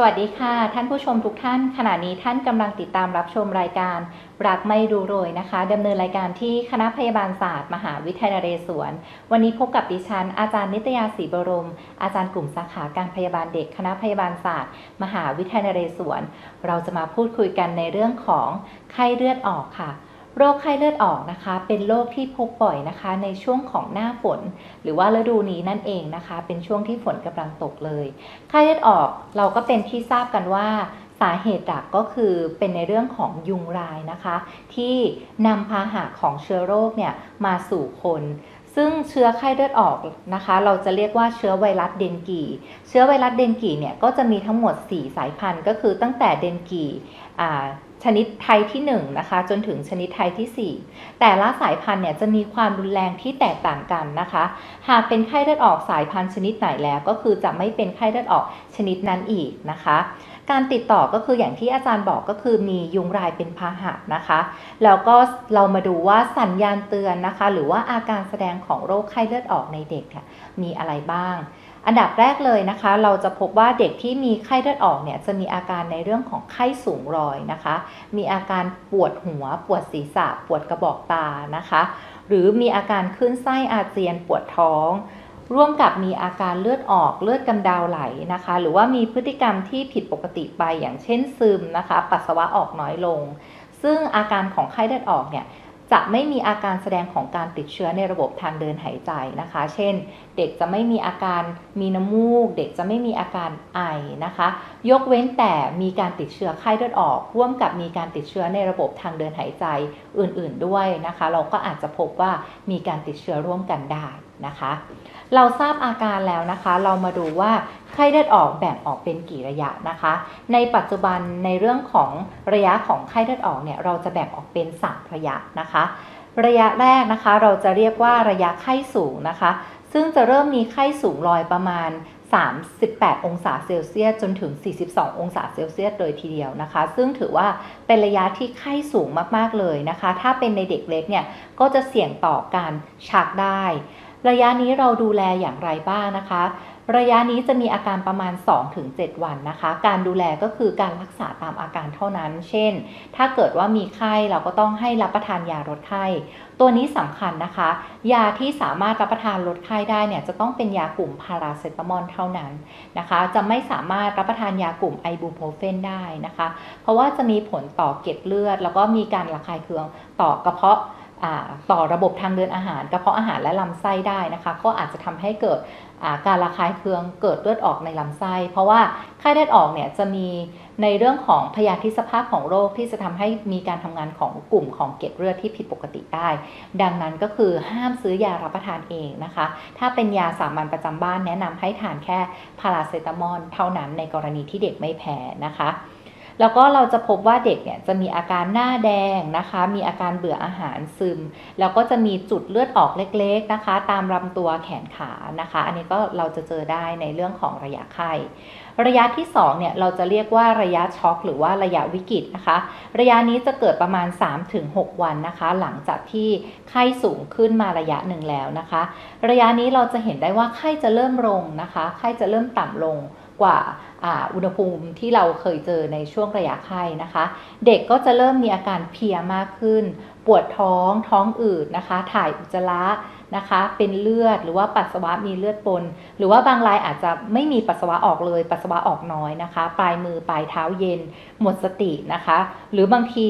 สวัสดีค่ะ ท่านผู้ชมทุกท่าน ขณะนี้ท่านกำลังติดตามรับชมรายการรักไม่รู้โรยนะคะดำเนินรายการที่คณะพยาบาลศาสตร์มหาวิทยาลัยนเรศวร วันนี้พบกับดิฉัน อาจารย์นิตยาศรีบรม อาจารย์กลุ่มสาขาการพยาบาลเด็กคณะพยาบาลศาสตร์ มหาวิทยาลัยนเรศวร เราจะมาพูดคุยกันในเรื่องของไข้เลือดออกค่ะ โรคไข้เลือดออกนะคะ เป็นโรคที่พบบ่อยนะคะ ในช่วงของหน้าฝน หรือว่าฤดูนี้นั่นเองนะคะ เป็นช่วงที่ฝนกำลังตกเลย ไข้เลือดออกเราก็เป็นที่ทราบกันว่าสาเหตุหลักก็คือเป็นในเรื่องของยุงลายนะคะ ที่นำพาหะของเชื้อโรคเนี่ยมาสู่คน ซึ่งเชื้อไข้เลือดออกนะคะ เราจะเรียกว่าเชื้อไวรัสเดนกี เชื้อไวรัสเดนกีเนี่ยก็จะมีทั้งหมด 4 สายพันธุ์ ก็คือตั้งแต่เดนกีอ่า ชนิดไทยที่1นะคะจนถึงชนิดไทยที่ 4 แต่ละสายพันธุ์เนี่ยจะมีความรุนแรงที่แตกต่างกันนะคะ หากเป็นไข้เลือดออกสายพันธุ์ชนิดไหนแล้วก็คือจะไม่เป็นไข้เลือดออกชนิดนั้นอีกนะคะ การติดต่อก็คืออย่างที่อาจารย์บอกก็คือมียุงลายเป็นพาหะนะคะ แล้วก็เรามาดูว่าสัญญาณเตือนนะคะ หรือว่าอาการแสดงของโรคไข้เลือดออกในเด็กมีอะไรบ้าง อันดับแรกเลยนะคะ เราจะพบว่าเด็กที่มีไข้เลือดออกเนี่ยจะมีอาการในเรื่องของไข้สูงรอยนะคะ มีอาการปวดหัว ปวดศีรษะ ปวดกระบอกตานะคะ หรือมีอาการขึ้นไส้อาเจียนปวดท้อง ร่วมกับมีอาการเลือดออกเลือดกำเดาไหลนะคะ หรือว่ามีพฤติกรรมที่ผิดปกติไปอย่างเช่นซึมนะคะ ปัสสาวะออกน้อยลง ซึ่งอาการของไข้เลือดออกเนี่ย จะไม่มีอาการแสดงของการติดเชื้อในระบบทางเดินหายใจนะคะ เช่น เด็กจะไม่มีอาการมีน้ำมูก เด็กจะไม่มีอาการไอนะคะ ยกเว้นแต่มีการติดเชื้อไข้เลือดออก ร่วมกับมีการติดเชื้อในระบบทางเดินหายใจอื่นๆด้วยนะคะ เราก็อาจจะพบว่ามีการติดเชื้อร่วมกันได้ นะคะ เราทราบอาการแล้วนะคะ เรามาดูว่าไข้เลือดออกแบ่งออกเป็นกี่ระยะนะคะ ในปัจจุบันในเรื่องของระยะของไข้เลือดออกเนี่ยเราจะแบ่งออกเป็น3ระยะนะคะ ระยะแรกนะคะเราจะเรียกว่าระยะไข้สูงนะคะ ซึ่งจะเริ่มมีไข้สูงลอยประมาณ38 องศาเซลเซียสจนถึง 42 องศาเซลเซียสเลยทีเดียวนะคะ ซึ่งถือว่าเป็นระยะที่ไข้สูงมาก ๆ เลยนะคะ ถ้าเป็นในเด็กเล็กเนี่ย ก็จะเสี่ยงต่อการชักได้ ระยะนี้เราดูแลอย่างไรบ้างนะคะ ระยะนี้จะมีอาการประมาณ 2-7 วันนะคะ การดูแลก็คือการรักษาตามอาการเท่านั้น เช่น ถ้าเกิดว่ามีไข้เราก็ต้องให้รับประทานยาลดไข้ ตัวนี้สำคัญนะคะ ยาที่สามารถรับประทานลดไข้ได้เนี่ยจะต้องเป็นยากลุ่มพาราเซตามอลเท่านั้นนะคะ จะไม่สามารถรับประทานยากลุ่มไอบูโพรเฟนได้นะคะ เพราะว่าจะมีผลต่อเกล็ดเลือด แล้วก็มีการระคายเคืองต่อกระเพาะ ต่อระบบทางเดินอาหารกระเพาะอาหารและลำไส้ได้นะคะ ก็อาจจะทำให้เกิดการระคายเคืองเกิดเลือดออกในลำไส้ เพราะว่าไข้เลือดออกเนี่ยจะมีในเรื่องของพยาธิสภาพของโรคที่จะทำให้มีการทำงานของกลุ่มของเกล็ดเลือดที่ผิดปกติได้ ดังนั้นก็คือห้ามซื้อยารับประทานเองนะคะ ถ้าเป็นยาสามัญประจำบ้านแนะนำให้ทานแค่พาราเซตามอลเท่านั้นในกรณีที่เด็กไม่แพ้นะคะ แล้วก็เราจะพบว่าเด็กเนี่ยจะมีอาการหน้าแดงนะคะ มีอาการเบื่ออาหารซึม แล้วก็จะมีจุดเลือดออกเล็กๆนะคะ ตามลำตัวแขนขานะคะ อันนี้ก็เราจะเจอได้ในเรื่องของระยะไข้ระยะที่2เนี่ยเราจะเรียกว่าระยะช็อกหรือว่าระยะวิกฤตนะคะ ระยะนี้จะเกิดประมาณ 3-6 วันนะคะ หลังจากที่ไข้สูงขึ้นมาระยะหนึ่งแล้วนะคะ ระยะนี้เราจะเห็นได้ว่าไข้จะเริ่มลงนะคะ ไข้จะเริ่มต่ำลง กว่าอุณหภูมิที่เราเคยเจอในช่วงระยะไข้นะคะ เด็กก็จะเริ่มมีอาการเพียมากขึ้น ปวดท้องท้องอืดนะคะ ถ่ายอุจจาระนะคะ เป็นเลือดหรือว่าปัสสาวะมีเลือดปน หรือว่าบางรายอาจจะไม่มีปัสสาวะออกเลย ปัสสาวะออกน้อยนะคะ ปลายมือปลายเท้าเย็น หมดสตินะคะ หรือบางที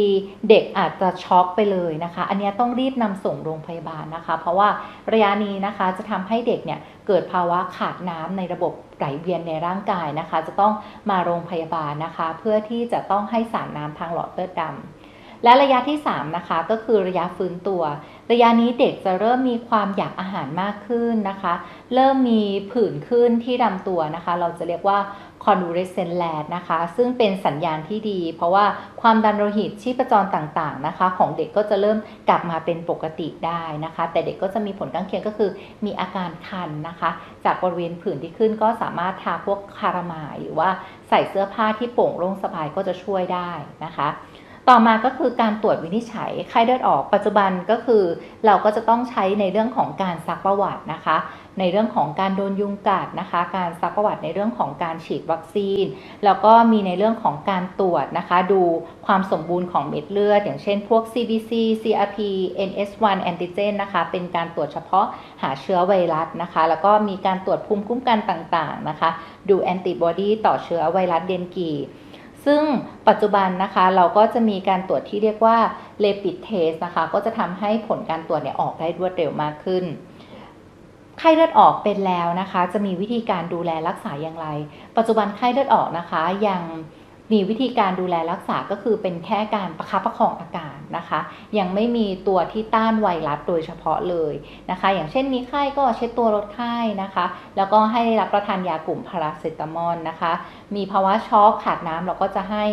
เด็กอาจจะช็อกไปเลยนะคะ อันนี้ต้องรีบนำส่งโรงพยาบาลนะคะ เพราะว่าระยะนี้นะคะจะทำให้เด็กเนี่ยเกิดภาวะขาดน้ำในระบบ ไหลเวียนในร่างกายนะคะ จะต้องมาโรงพยาบาลนะคะ เพื่อที่จะต้องให้สารน้ำทางหลอดเลือดดำและระยะที่ 3 นะคะ ก็คือระยะฟื้นตัว ระยะนี้เด็กจะเริ่มมีความอยากอาหารมากขึ้นนะคะ เริ่มมีผื่นขึ้นที่ลำตัวนะคะ เราจะเรียกว่า convalescent lad นะคะ ซึ่งเป็นสัญญาณที่ดี เพราะว่าความดันโลหิตชีพจรต่างๆนะคะ ของเด็กก็จะเริ่มกลับมาเป็นปกติได้นะคะ แต่เด็กก็จะมีผลข้างเคียงก็คือ มีอาการคันนะคะ จากบริเวณผื่นที่ขึ้นก็สามารถทาพวกคารามายหรือว่าใส่เสื้อผ้าที่โป่งโล่งสบายก็จะช่วยได้นะคะ ต่อมาก็คือการตรวจวินิจฉัยไข้เลือดออกปัจจุบันก็คือ เราก็จะต้องใช้ในเรื่องของการซักประวัตินะคะ ในเรื่องของการโดนยุงกัดนะคะ การซักประวัติในเรื่องของการฉีดวัคซีน แล้วก็มีในเรื่องของการตรวจนะคะ ดูความสมบูรณ์ของเม็ดเลือด อย่างเช่นพวก CBC CRP NS1 antigen นะคะเป็นการตรวจเฉพาะหาเชื้อไวรัสนะคะ แล้วก็มีการตรวจภูมิคุ้มกันต่างๆนะคะ ดูแอนติบอดีต่อเชื้อไวรัสเดนกี ซึ่งปัจจุบันนะคะเราก็จะมีการตรวจที่เรียกว่าเลปิดเทสนะคะ ก็จะทำให้ผลการตรวจเนี่ยออกได้รวดเร็วมากขึ้นไข้เลือดออกเป็นแล้วนะคะ จะมีวิธีการดูแลรักษาอย่างไร ปัจจุบันไข้เลือดออกนะคะยัง มีวิธีการดูแลรักษาก็คือเป็นแค่การประคับประคองอาการนะคะ ยังไม่มีตัวที่ต้านไวรัสโดยเฉพาะเลยนะคะ อย่างเช่นมีไข้ก็เช็ดตัวลดไข้นะคะ แล้วก็ให้รับประทานยากลุ่มพาราเซตามอลนะคะ มีภาวะช็อกขาดน้ำเราก็จะให้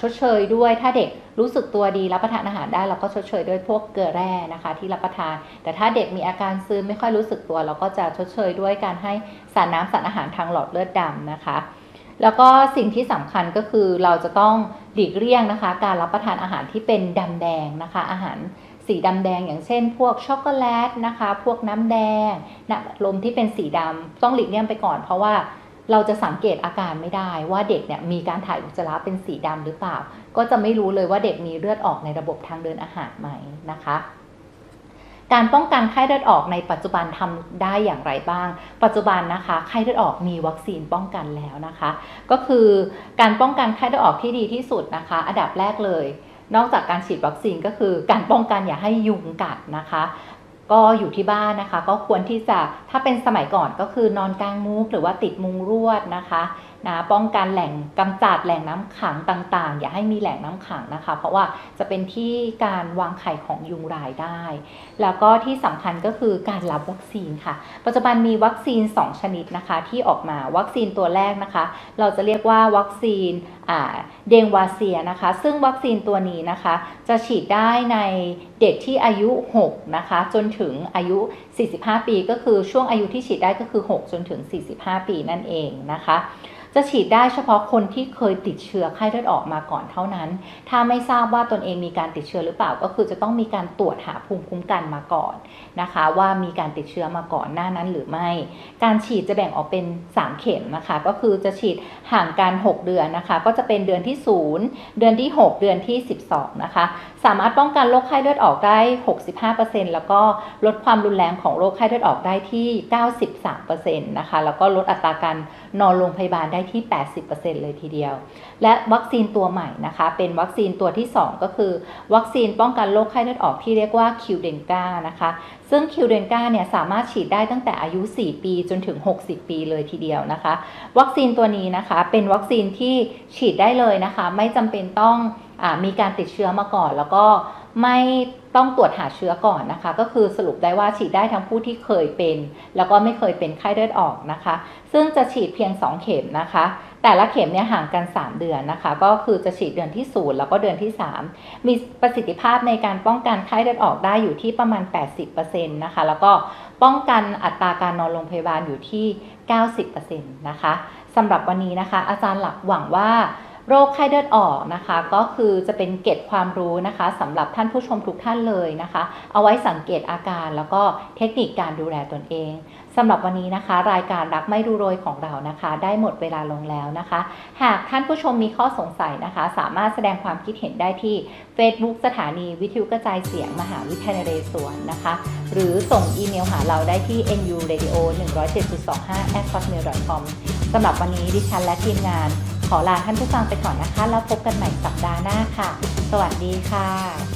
ชดเชยด้วยถ้าเด็กรู้สึกตัวดีรับประทานอาหารได้เราก็ชดเชยด้วยพวกเกลือแร่นะคะ ที่รับประทาน แต่ถ้าเด็กมีอาการซึมไม่ค่อยรู้สึกตัว เราก็จะชดเชยด้วยการให้สารน้ำสารอาหารทางหลอดเลือดดำนะคะ แล้วก็สิ่งที่สำคัญก็คือเราจะต้องหลีกเลี่ยงนะคะ การรับประทานอาหารที่เป็นดำแดงนะคะ อาหารสีดำแดงอย่างเช่น พวกช็อกโกแลตนะคะ พวกน้ำแดงน้ำลมที่เป็นสีดำต้องหลีกเลี่ยงไปก่อน เพราะว่าเราจะสังเกตอาการไม่ได้ว่าเด็กเนี่ยมีการถ่ายอุจจาระเป็นสีดำหรือเปล่า ก็จะไม่รู้เลยว่าเด็กมีเลือดออกในระบบทางเดินอาหารไหมนะคะ การป้องกันไข้เลือดออกในปัจจุบันทำได้อย่างไรบ้าง ปัจจุบันนะคะไข้เลือดออกมีวัคซีนป้องกันแล้วนะคะ ก็คือการป้องกันไข้เลือดออกที่ดีที่สุดนะคะ อันดับแรกเลย นอกจากการฉีดวัคซีนก็คือการป้องกันอย่าให้ยุงกัดนะคะก็อยู่ที่บ้านนะคะ ก็ควรที่จะถ้าเป็นสมัยก่อนก็คือนอนกลางมุกหรือว่าติดมุงรวดนะคะนะป้องกันแหล่งกำจัดแหล่งน้ำขังต่างๆ อย่าให้มีแหล่งน้ำขังนะคะ เพราะว่าจะเป็นที่การวางไข่ของยุงรายได้ แล้วก็ที่สำคัญก็คือการรับวัคซีนค่ะ ปัจจุบันมีวัคซีน 2 ชนิดนะคะที่ออกมาวัคซีนตัวแรกนะคะ เราจะเรียกว่าวัคซีนเดงวาเซียนะคะ ซึ่งวัคซีนตัวนี้นะคะ จะฉีดได้ในเด็กที่อายุ 6 นะคะ จนถึงอายุ 45 ปีก็คือช่วงอายุที่ฉีดได้ก็คือ 6 จนถึง 45 ปีนั่นเองนะคะ จะฉีดได้เฉพาะคนที่เคยติดเชื้อไข้เลือดออกมาก่อนเท่านั้น ถ้าไม่ทราบว่าตนเองมีการติดเชื้อหรือเปล่า ก็คือจะต้องมีการตรวจหาภูมิคุ้มกันมาก่อนนะคะ ว่ามีการติดเชื้อมาก่อนหน้านั้นหรือไม่ การฉีดจะแบ่งออกเป็น 3 เข็มนะคะ ก็คือจะฉีดห่างกัน 6 เดือนนะคะ ก็จะเป็นเดือนที่ 0 เดือนที่ 6 เดือนที่ 12 นะคะ สามารถป้องกันโรคไข้เลือดออกได้ 65%แล้วก็ลดความรุนแรงของของโรคไข้เลือดออกได้ที่ 93%นะคะ แล้วก็ลดอัตราการนอนโรงพยาบาลได้ที่ 80%เลยทีเดียว และวัคซีนตัวใหม่นะคะ เป็นวัคซีนตัวที่ 2 ก็คือ วัคซีนป้องกันโรคไข้เลือดออกที่เรียกว่าคิวเดนกานะคะ ซึ่งคิวเดนกาเนี่ยสามารถฉีดได้ตั้งแต่อายุ 4 ปีจนถึง 60 ปีเลยทีเดียวนะคะ วัคซีนตัวนี้นะคะเป็นวัคซีนที่ฉีดได้เลยนะคะ ไม่จำเป็นต้องอมีการติดเชื้อมาก่อนแล้วก็ ไม่ต้องตรวจหาเชื้อก่อนนะคะ ก็คือสรุปได้ว่าฉีดได้ทั้งผู้ที่เคยเป็น แล้วก็ไม่เคยเป็นไข้เลือดออกนะคะ ซึ่งจะฉีดเพียง 2 เข็มนะคะ แต่ละเข็มเนี่ยห่างกัน 3 เดือนนะคะ ก็คือจะฉีดเดือนที่ 0 แล้วก็เดือนที่ 3 มีประสิทธิภาพในการป้องกันไข้เลือดออกได้อยู่ที่ประมาณ 80%นะคะ แล้วก็ป้องกันอัตราการนอนโรงพยาบาลอยู่ที่ 90%นะคะสำหรับวันนี้นะคะ อาจารย์หลักหวังว่า โรคไข้เลือดออกนะคะ ก็คือจะเป็นเกร็ดความรู้นะคะสำหรับท่านผู้ชมทุกท่านเลยนะคะ เอาไว้สังเกตอาการแล้วก็เทคนิคการดูแลตนเองสำหรับวันนี้นะคะ รายการรักไม่ดูโรยของเรานะคะ ได้หมดเวลาลงแล้วนะคะ หากท่านผู้ชมมีข้อสงสัยนะคะ สามารถแสดงความคิดเห็นได้ที่ Facebook สถานีวิทยุกระจายเสียงมหาวิทยาลัยเรศวรนะคะ หรือส่งอีเมลหาเราได้ที่ nu radio 107.25 at hotmail com สำหรับวันนี้ดิฉันและทีมงาน ขอลาท่านผู้ฟังไปก่อนนะคะ แล้วพบกันใหม่สัปดาห์หน้าค่ะ สวัสดีค่ะ